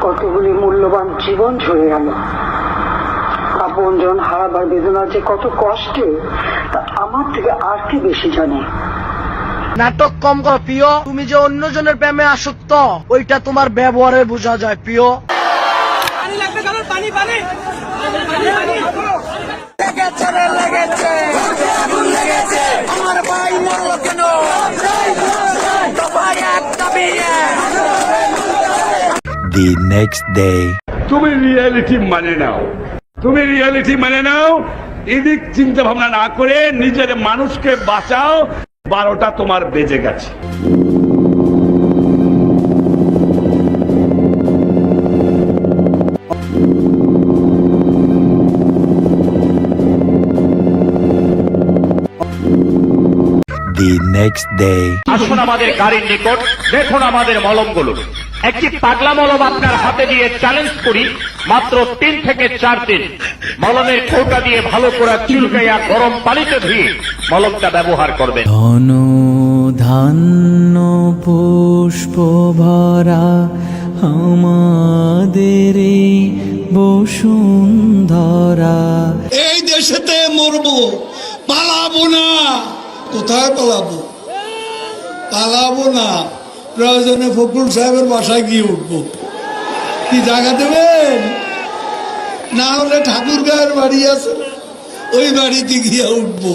কতগুলি মূল্যবান জীবন ঝরে গেল আপনজন হারাবার বেদনা যে কত কষ্টে তা আমার থেকে আর কি বেশি জানে নাটক কম কর প্রিয় তুমি যে অন্যজনের প্রেমে আসক্ত ওইটা তোমার ব্যবহারে বোঝা যায় প্রিয় লেগেছে রে, লেগেছে। লেগেছে। The next day. তুমি রিয়েলিটি মানে নাও তুমি রিয়েলিটি মানে নাও এদিক চিন্তা ভাবনা না করে নিজের মানুষকে বাঁচাও বারোটা তোমার বেজে গেছে The next day. আসুন আমাদের গাড়ির নিকট দেখুন আমাদের মলমগুলো একটি পাগলা মলম আপনার হাতে দিয়ে চ্যালেঞ্জ করি মাত্র তিন থেকে চার দিন। মলমের কৌটা দিয়ে ভালো করে চুলকাইয়া গরম পানিতে ধুয়ে মলমটা ব্যবহার করবেন। ধন ধান্য পুষ্প ভরা আমাদের এই বসুন্ধরা। এই দেশেতে মরবো পালাবো না। কোথায় পালাবো? পালাবো না। প্রয়োজনে ফখরুল সাহেবের বাসায় গিয়ে উঠবো। কি জায়গা দেবেন? না হলে ঠাকুর গায়ের বাড়ি আছে ওই বাড়িতে গিয়ে উঠবো।